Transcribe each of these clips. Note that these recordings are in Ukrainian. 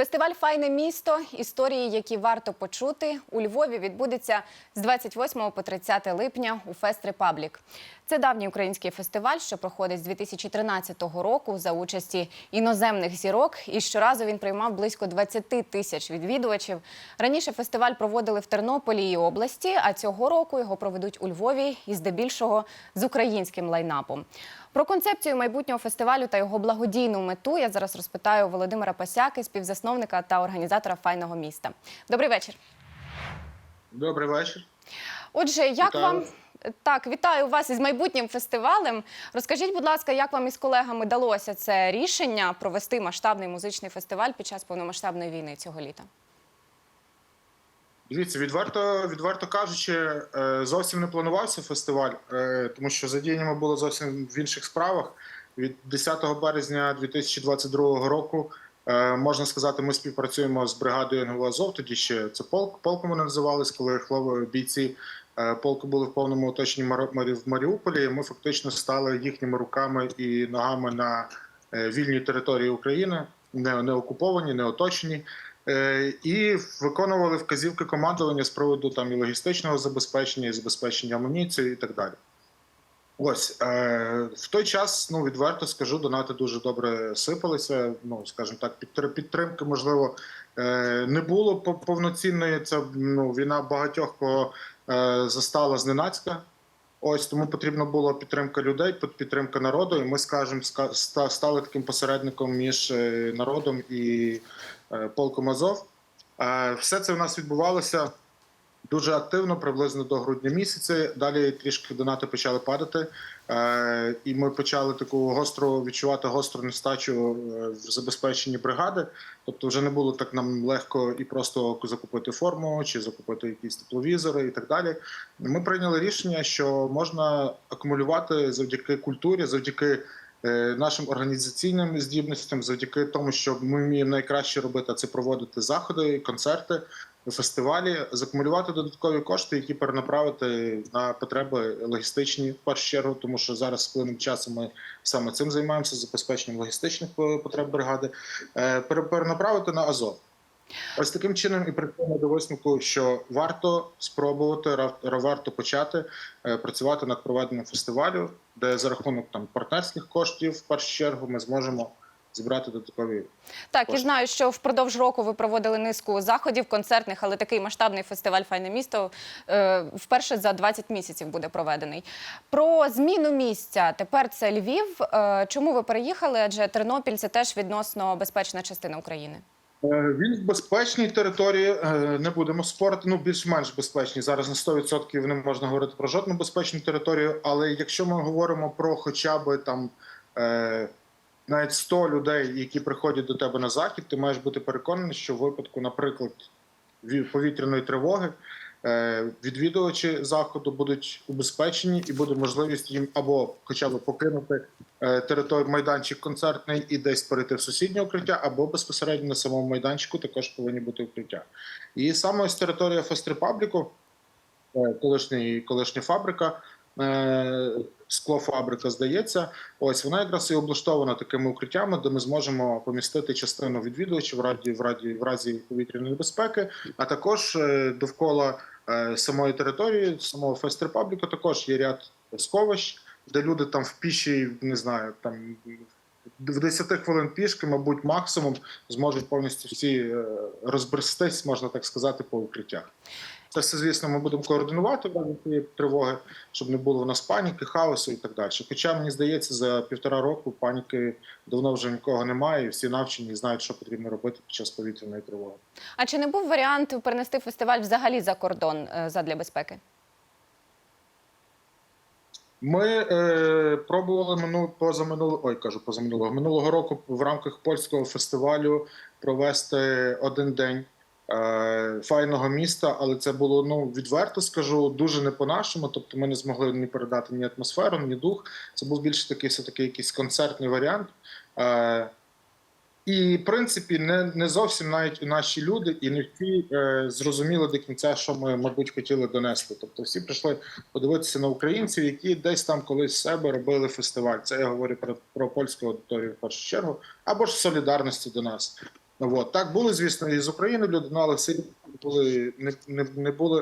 Фестиваль Файне місто історії, які варто почути у Львові, відбудеться з 28 по 30 липня у Фест Репаблік. Це давній український фестиваль, що проходить з 2013 року за участі іноземних зірок. І щоразу він приймав близько 20 тисяч відвідувачів. Раніше фестиваль проводили в Тернополі і області, а цього року його проведуть у Львові і здебільшого з українським лайнапом. Про концепцію майбутнього фестивалю та його благодійну мету я зараз розпитаю Володимира Пасяки, співзасновника та організатора файного міста. Добрий вечір. Добрий вечір. Отже, як Вітаю. вам так, вітаю вас із майбутнім фестивалем. Розкажіть, будь ласка, як вам із колегами далося це рішення провести масштабний музичний фестиваль під час повномасштабної війни цього літа? Дивіться, відверто, відверто кажучи, е, зовсім не планувався фестиваль, е, тому що задіяння ми були зовсім в інших справах. Від 10 березня 2022 року е, можна сказати, ми співпрацюємо з бригадою НГУ Азов. Тоді ще це полк. Полком вони називались, коли хлопці бійці полку були в повному оточенні в Маріуполі. Ми фактично стали їхніми руками і ногами на е, вільній території України, не, не окуповані, не оточені. Е, і виконували вказівки командування з приводу там і логістичного забезпечення, і забезпечення амуніцією і так далі. Ось е, в той час, ну відверто скажу, донати дуже добре сипалися. Ну скажімо так, підтримки, можливо, е, не було повноцінної. Це ну війна багатьох кого е, застала зненацька. Ось тому потрібна була підтримка людей, під- підтримка народу. І ми, скажемо, ска- стали таким посередником між е, народом і е, полком Азов. Е, Все це в нас відбувалося дуже активно, приблизно до грудня місяця. Далі трішки донати почали падати, е, і ми почали таку гостру відчувати гостру нестачу е, в забезпеченні бригади. Тобто, вже не було так нам легко і просто закупити форму чи закупити якісь тепловізори і так далі. Ми прийняли рішення, що можна акумулювати завдяки культурі, завдяки нашим організаційним здібностям, завдяки тому, що ми вміємо найкраще робити, це проводити заходи, концерти, фестивалі, закумулювати додаткові кошти, які перенаправити на потреби логістичні в першу чергу, тому що зараз з часу ми саме цим займаємося забезпеченням логістичних е, потреб бригади, е, перенаправити на Азов. Ось таким чином і приходимо до висновку, що варто спробувати варто почати е, працювати над проведенням фестивалю, де за рахунок там партнерських коштів, в першу чергу, ми зможемо зібрати додаткові Так, і знаю, що впродовж року ви проводили низку заходів концертних, але такий масштабний фестиваль Файне місто е, вперше за 20 місяців буде проведений. Про зміну місця тепер це Львів. Е, чому ви переїхали? Адже Тернопіль це теж відносно безпечна частина України. Е, Він в безпечній території. е, Не будемо спорити. Ну більш-менш безпечні. Зараз на 100% не можна говорити про жодну безпечну територію. Але якщо ми говоримо про хоча б там е, навіть 100 людей, які приходять до тебе на захід, ти маєш бути переконаний, що в випадку, наприклад, ві- повітряної тривоги. Е, Відвідувачі заходу будуть убезпечені і буде можливість їм або хоча б покинути е, територію майданчик концертний і десь перейти в сусіднє укриття, або безпосередньо на самому майданчику також повинні бути укриття. І саме ось територія Фест Репабліку, е, колишній, колишня фабрика, е, склофабрика, здається, ось вона якраз і облаштована такими укриттями, де ми зможемо помістити частину відвідувачів в раді, в раді, в разі повітряної безпеки, а також довкола самої території, самого Фест Репабліка також є ряд сховищ, де люди там в піші, не знаю, там в 10 хвилин пішки, мабуть, максимум зможуть повністю всі е, розбрестись, можна так сказати, по укриттях. Це все, звісно, ми будемо координувати в разі цієї тривоги, щоб не було в нас паніки, хаосу і так далі. Хоча мені здається, за півтора року паніки давно вже нікого немає, і всі навчені і знають, що потрібно робити під час повітряної тривоги. А чи не був варіант перенести фестиваль взагалі за кордон е, задля безпеки? Ми е, пробували мину поза минулого, ой, кажу поза минулого року в рамках польського фестивалю провести один день файного міста, але це було ну відверто скажу дуже не по-нашому. Тобто, ми не змогли ні передати ні атмосферу, ні дух. Це був більше такий все таки якийсь концертний варіант. Е, і, в принципі, не, не зовсім навіть наші люди, і не всі е, зрозуміли до кінця, що ми, мабуть, хотіли донести. Тобто, всі прийшли подивитися на українців, які десь там колись себе робили фестиваль. Це я говорю про, про польську аудиторію в першу чергу, або ж солідарності до нас. От. Так були, звісно, і з України люди, ну, але все були, не, не, не були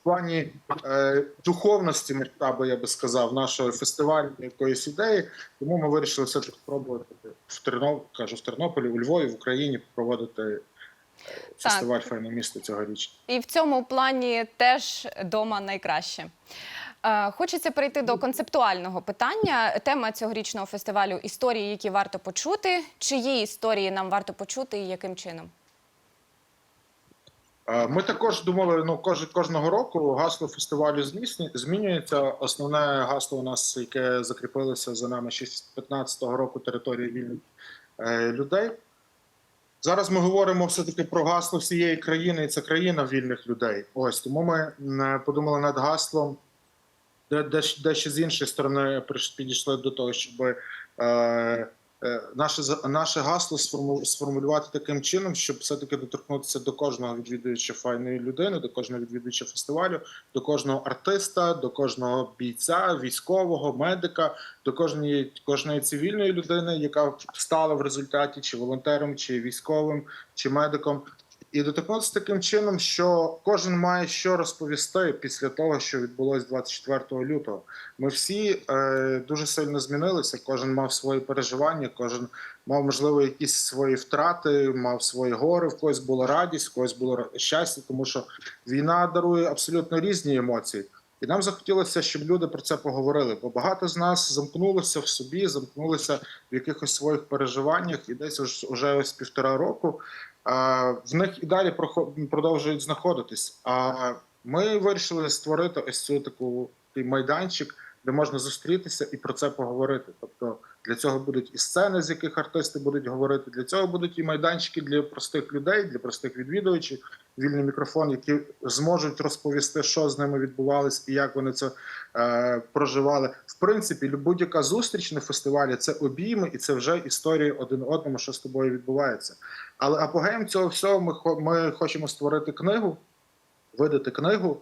в плані е, духовності масштабу, я би сказав, нашого фестивалю якоїсь ідеї. Тому ми вирішили все-таки спробувати в Тернов, кажу, в Тернополі, у Львові, в Україні проводити е, фестиваль файне місто цьогоріч. І в цьому плані теж дома найкраще. Е, Хочеться перейти до концептуального питання. Тема цьогорічного фестивалю історії, які варто почути. Чиї історії нам варто почути і яким чином? Е, Ми також думали, ну кож, кожного року гасло фестивалю змінюється. Основне гасло у нас, яке закріпилося за нами ще з 15-го року території вільних е, людей. Зараз ми говоримо все-таки про гасло всієї країни, і це країна вільних людей. Ось тому ми подумали над гаслом, де, де, ж- де ще з іншої сторони підійшли до того, щоб е, е, наше наше гасло сформу- сформулювати таким чином, щоб все-таки доторкнутися до кожного відвідувача файної людини, до кожного відвідувача фестивалю, до кожного артиста, до кожного бійця, військового, медика, до кожної кожної цивільної людини, яка стала в результаті чи волонтером, чи військовим, чи медиком. І доторкнутися таким чином, що кожен має що розповісти після того, що відбулось 24 лютого. Ми всі е, дуже сильно змінилися. Кожен мав свої переживання, кожен мав можливо якісь свої втрати, мав свої гори. В когось була радість, в когось було щастя, тому що війна дарує абсолютно різні емоції. І нам захотілося, щоб люди про це поговорили. Бо багато з нас замкнулося в собі, замкнулися в якихось своїх переживаннях, і десь уже ось півтора року в них і далі продовжують знаходитись. А ми вирішили створити ось цю таку майданчик, де можна зустрітися і про це поговорити. Тобто для цього будуть і сцени, з яких артисти будуть говорити. Для цього будуть і майданчики для простих людей, для простих відвідувачів, вільний мікрофон, які зможуть розповісти, що з ними відбувалось і як вони це е, проживали. В принципі, будь-яка зустріч на фестивалі це обійми, і це вже історії один одному, що з тобою відбувається. Але апогеєм цього всього ми, ми хочемо створити книгу, видати книгу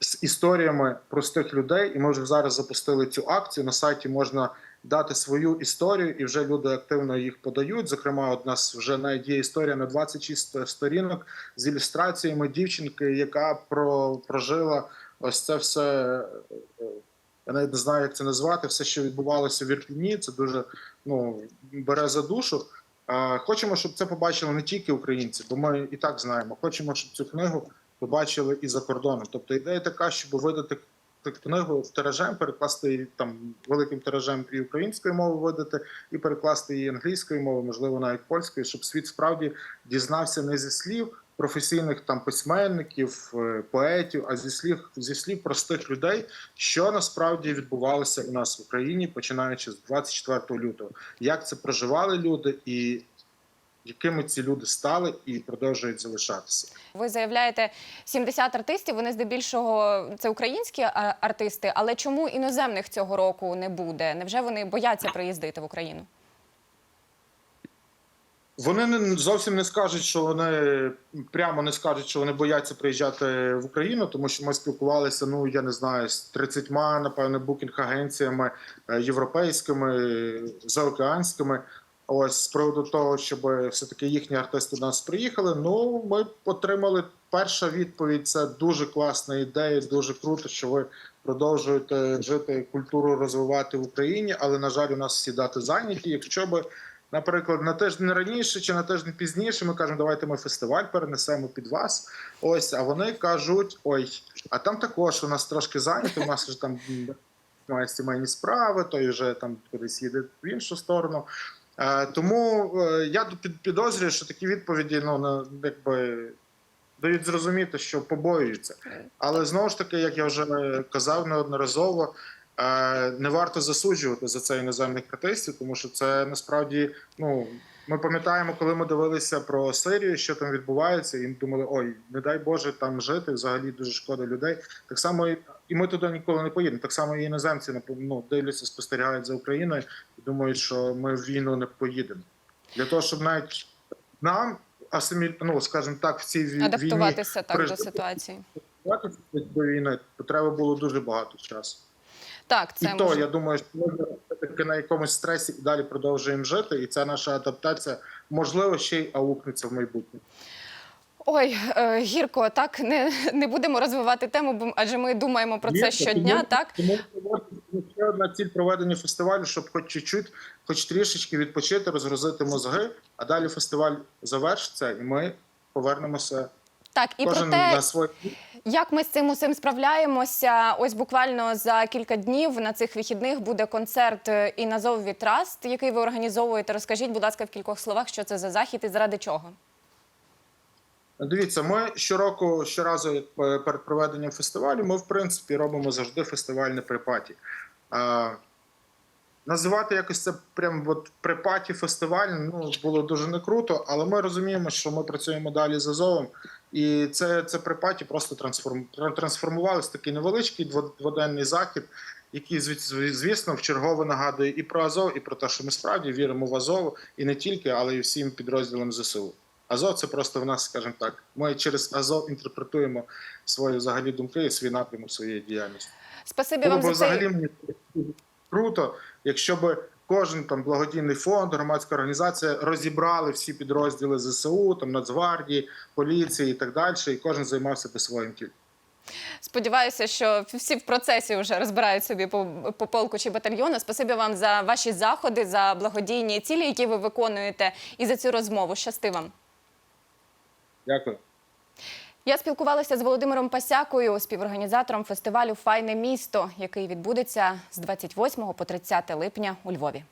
з історіями простих людей. І ми вже зараз запустили цю акцію. На сайті можна дати свою історію, і вже люди активно їх подають. Зокрема, у нас вже навіть є історія на 26 сторінок з ілюстраціями дівчинки, яка про, прожила ось це все. е, Я навіть не знаю, як це назвати. Все, що відбувалося в Ірпіні, це дуже ну бере за душу. Е, Хочемо, щоб це побачили не тільки українці, бо ми і так знаємо. Хочемо, щоб цю книгу побачили і за кордоном. Тобто ідея така, щоб видати к- книгу тиражем, перекласти її там великим тиражем і українською мовою видати, і перекласти її англійською мовою, можливо, навіть польською, щоб світ справді дізнався не зі слів професійних там письменників, е, поетів, а зі слів зі слів простих людей, що насправді відбувалося у нас в Україні, починаючи з 24 лютого, як це проживали люди і якими ці люди стали і продовжують залишатися. Ви заявляєте 70 артистів. Вони здебільшого це українські артисти. Але чому іноземних цього року не буде? Невже вони бояться приїздити в Україну? Вони зовсім не скажуть, що вони прямо не скажуть, що вони бояться приїжджати в Україну, тому що ми спілкувалися. Ну я не знаю, з 30, напевно, букінг-агенціями е, європейськими, заокеанськими. Ось з приводу того, щоб все таки їхні артисти до нас приїхали. Ну ми отримали перша відповідь. Це дуже класна ідея, дуже круто, що ви продовжуєте жити культуру розвивати в Україні. Але на жаль, у нас всі дати зайняті. Якщо би наприклад, на тиждень раніше чи на тиждень пізніше, ми кажемо, давайте ми фестиваль перенесемо під вас. Ось, а вони кажуть: ой, а там також у нас трошки зайнято, у нас вже там має сімейні справи, той вже там їде в іншу сторону. Е, тому е, я підозрюю, що такі відповіді ну, якби. Дають зрозуміти, що побоюються, але знову ж таки, як я вже казав неодноразово, е, не варто засуджувати за це іноземних артистів, тому що це насправді ну ми пам'ятаємо, коли ми дивилися про Сирію, що там відбувається, і думали, ой, не дай Боже там жити. Взагалі дуже шкода людей. Так само і- ми туди ніколи не поїдемо. Так само і іноземці ну, дивляться, спостерігають за Україною і думають, що ми в війну не поїдемо. Для того, щоб навіть нам асиміль, ну скажімо так, в цій ві- війні Адаптуватися так до ситуації. адаптуватися до війни, то треба було дуже багато часу. Так, це і то я думаю, що ми все-таки на якомусь стресі і далі продовжуємо жити, і ця наша адаптація можливо ще й аукнеться в майбутньому. Ой, е, гірко, так не, не будемо розвивати тему, бо адже ми думаємо про це Є, щодня. тому- Так Тому ще одна ціль проведення фестивалю, щоб хоч чуть-чуть, хоч трішечки відпочити, розгрузити мозги, а далі фестиваль завершиться, і ми повернемося так і про кожен те, на свій Як ми з цим усім справляємося? Ось буквально за кілька днів на цих вихідних буде концерт е, і на Зовві Траст, який ви організовуєте. Розкажіть, будь ласка, в кількох словах, що це за захід і заради чого? Дивіться, ми щороку, щоразу е, перед проведенням фестивалю, ми в принципі робимо завжди фестивальне припаті. А, називати якось це прям от припаті фестиваль ну, було дуже не круто, але ми розуміємо, що ми працюємо далі з Азовом. І це, це припаті просто трансформ, трансформувалися в такий невеличкий дво- дводенний захід, який, зві- звісно, вчергово нагадує і про Азов, і про те, що ми справді віримо в Азов, і не тільки, але й всім підрозділам ЗСУ. Азов це просто в нас, скажімо так. Ми через Азов інтерпретуємо свої взагалі думки і свій напрямок своєї діяльності. Спасибі Було вам за взагалі цей мені круто, якщо б кожен там благодійний фонд, громадська організація розібрали всі підрозділи ЗСУ, там Нацгвардії, поліції і так далі, і кожен займався би своїм тільки. Сподіваюся, що всі в процесі вже розбирають собі по, по полку чи батальйону. Спасибі вам за ваші заходи, за благодійні цілі, які ви виконуєте, і за цю розмову. Щасти вам. Дякую. Я спілкувалася з Володимиром Пасякою, співорганізатором фестивалю Файне місто, який відбудеться з 28 по 30 липня у Львові.